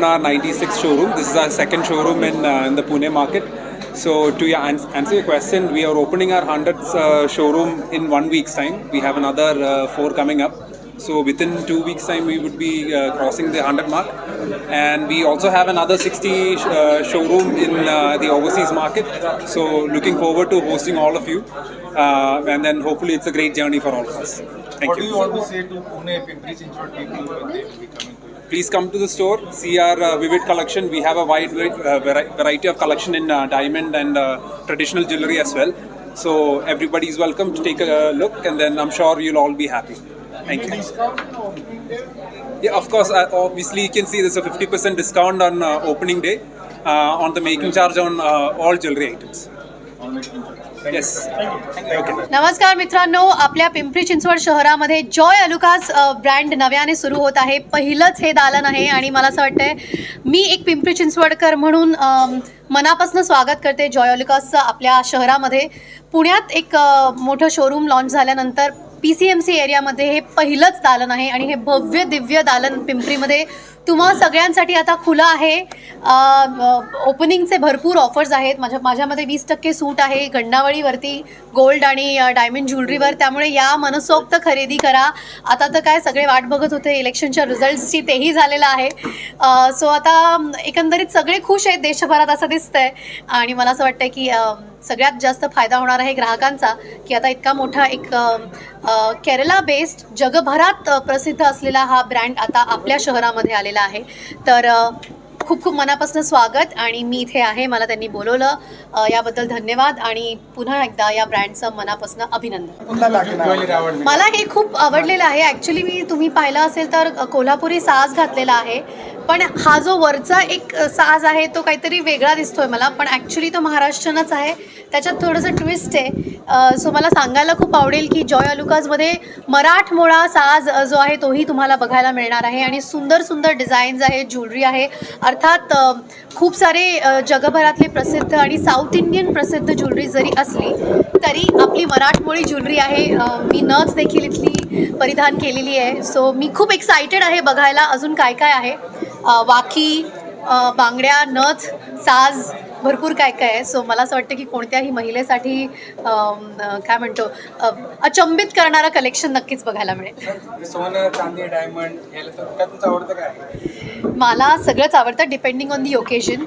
open our 96th showroom. This is our second showroom in, uh, in the Pune market. So, to your ans- answer your question, we are opening our 100th uh, showroom in one week's time. We have another uh, four coming up. So, within two weeks' time, we would be uh, crossing the 100 mark. And we also have another 60 sh- uh, showroom in uh, the overseas market. So, looking forward to hosting all of you. Uh, and then hopefully, it's a great journey for all of us. Thank What you. do you want to say to Pune, Pimpri Chinchwad people when they will be coming you? Please come to the store. See our uh, vivid collection. We have a wide uh, variety of collection in uh, diamond and uh, traditional jewelry as well. So everybody is welcome to take a look and then i'm sure you'll all be happy. Thank you. Yeah of course uh, obviously you can see there's a 50% discount on uh, opening day uh, on the making charge on uh, all jewelry items नमस्कार मित्रांनो आपल्या पिंपरी चिंचवड शहरामध्ये Joy अलुकास brand नव्याने सुरू होत आहे. पहिलंच हे दालन आहे आणि मला असं वाटतंय मी एक पिंपरी चिंचवडकर म्हणून मनापासून स्वागत करते जॉय अलुकासचं आपल्या शहरामध्ये. पुण्यात एक मोठं शोरूम लॉन्च झाल्यानंतर पी सी एम सी एरियामध्ये हे पहिलंच दालन आहे आणि हे भव्य दिव्य दालन पिंपरीमध्ये तुम्हा सगळ्यांसाठी आता खुलं आहे. ओपनिंगचे भरपूर ऑफर्स आहेत. माझ्या माझ्यामध्ये वीस टक्के सूट आहे. गंडावळीवरती गोल्ड आणि डायमंड ज्वेलरीवर त्यामुळे या मनसोक्त खरेदी करा. आता तर काय सगळे वाट बघत होते. इलेक्शनच्या रिझल्ट्सची तेही झालेलं आहे. सो आता एकंदरीत सगळे खुश आहेत. देशभरात असं दिसतंय. आणि मला असं वाटतं की सगळ्यात जास्त फायदा होणार आहे ग्राहकांचा की आता इतका मोठा एक केरला बेस्ड जगभरात प्रसिद्ध असलेला हा ब्रँड आता आपल्या शहरामध्ये आलेला आहे. तर खूप खूप मनापासून स्वागत आणि मी इथे आहे. मला त्यांनी बोलवलं. याबद्दल धन्यवाद आणि पुन्हा एकदा या ब्रँडचं मनापासून अभिनंदन. मला हे खूप आवडलेलं आहे. ॲक्च्युली मी तुम्ही पाहिलं असेल तर कोल्हापुरी साज घातलेला आहे. पण हा जो वरचा एक साज आहे तो काहीतरी वेगळा दिसतोय मला पण ॲक्च्युली तो महाराष्ट्रनच आहे. त्याच्यात थोडंसं ट्विस्ट आहे. सो मला सांगायला खूप आवडेल की जॉय अलुकाजमध्ये मराठमोळा साज जो आहे तोही तुम्हाला बघायला मिळणार आहे. आणि सुंदर सुंदर डिझाईन्स आहेत ज्वेलरी आहे. अर्थात खूप सारे जगभरातले प्रसिद्ध आणि साऊथ इंडियन प्रसिद्ध ज्वेलरी जरी असली तरी आपली मराठमोळी ज्वेलरी आहे. मी नच देखील इथली परिधान केलेली आहे. सो मी खूप एक्सायटेड आहे बघायला. अजून काय काय आहे? वाकी बांगड्या नथ साज भरपूर काय काय आहे. सो मला असं वाटतं की कोणत्याही महिलेसाठी काय म्हणतो अचंबित करणारं कलेक्शन नक्कीच बघायला मिळेल. सोनं चांदी डायमंड याला तर काय तुमचं आवडतं काय? मला सगळंच आवडतं depending on the occasion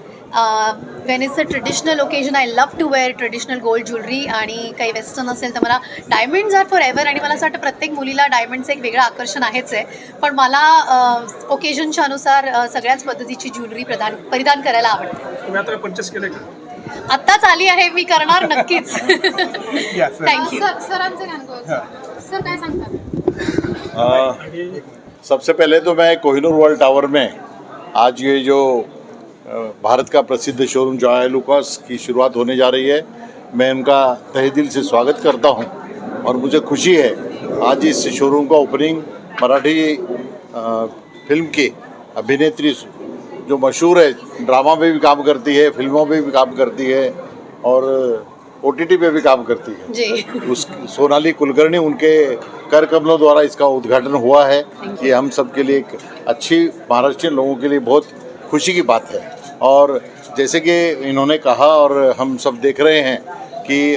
when it's a traditional occasion I love to wear traditional gold jewellery आणि काही वेस्टर्न असेल तर मला डायमंड्स आर फॉर एव्हर आणि मला असं वाटतं प्रत्येक मुलीला डायमंडचं एक वेगळं आकर्षण आहेच आहे. पण मला ओकेजनच्या अनुसार सगळ्याच पद्धतीची ज्वेलरी प्रदान परिधान करायला आवडते. आता आत्ताच आली आहे मी करणार नक्कीच. थँक्यू सर सरांचे सर काय सांगतात सबसे पहले तो मैं कोहिनूर वर्ल्ड टावर में आज ये जो भारत का प्रसिद्ध शोरूम जॉय लुकास की शुरुआत होने जा रही है मैं उनका तहे दिल से स्वागत करता हूँ और मुझे खुशी है आज इस शोरूम का ओपनिंग मराठी फ़िल्म की अभिनेत्री जो मशहूर है ड्रामा में भी काम करती है फ़िल्मों में भी काम करती है और ओ टी टी पे भी काम करती है। जी। उस सोनाली कुलकर्णी उनके कर कमलों द्वारा इसका उद्घाटन हुआ है। ये हम सब के लिए एक अच्छी महाराष्ट्रीयन लोगों के लिए बहुत खुशी की बात है। और जैसे कि इन्होंने कहा और हम सब देख रहे हैं कि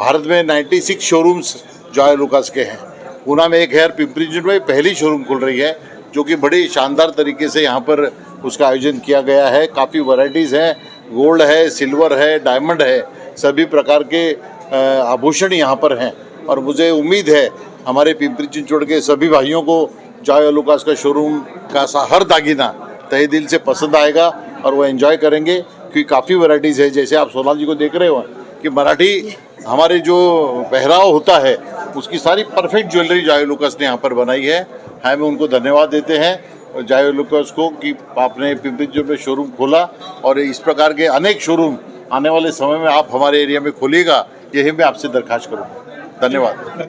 भारत में 96 शोरूम्स जॉय लुकास के हैं। पूना में एक है और पिंपरी में पहली शोरूम खुल रही है। जो कि बड़ी शानदार तरीके से यहाँ पर उसका आयोजन किया गया है। काफ़ी वैरायटीज़ हैं। गोल्ड है सिल्वर है डायमंड है। सभी प्रकार के आभूषण यहाँ पर हैं। और मुझे उम्मीद है हमारे पिंपरी चिंचवड़ के सभी भाइयों को जॉय लुकास का शोरूम का सा हर दागिना तहे दिल से पसंद आएगा और वो एंजॉय करेंगे। क्योंकि काफ़ी वैरायटीज़ है। जैसे आप सोनाल जी को देख रहे हो कि मराठी हमारे जो पहराव होता है, उसकी सारी परफेक्ट ज्वेलरी जॉय लुकास ने यहाँ पर बनाई है। हमें उनको धन्यवाद देते हैं लोग लुकास को कि आपने पिंपरी जो में शोरूम खोला और इस प्रकार के अनेक शोरूम आने वाले समय में आप हमारे एरिया में खोलिएगा, यही मैं आपसे दरखास्त करूँगा। धन्यवाद।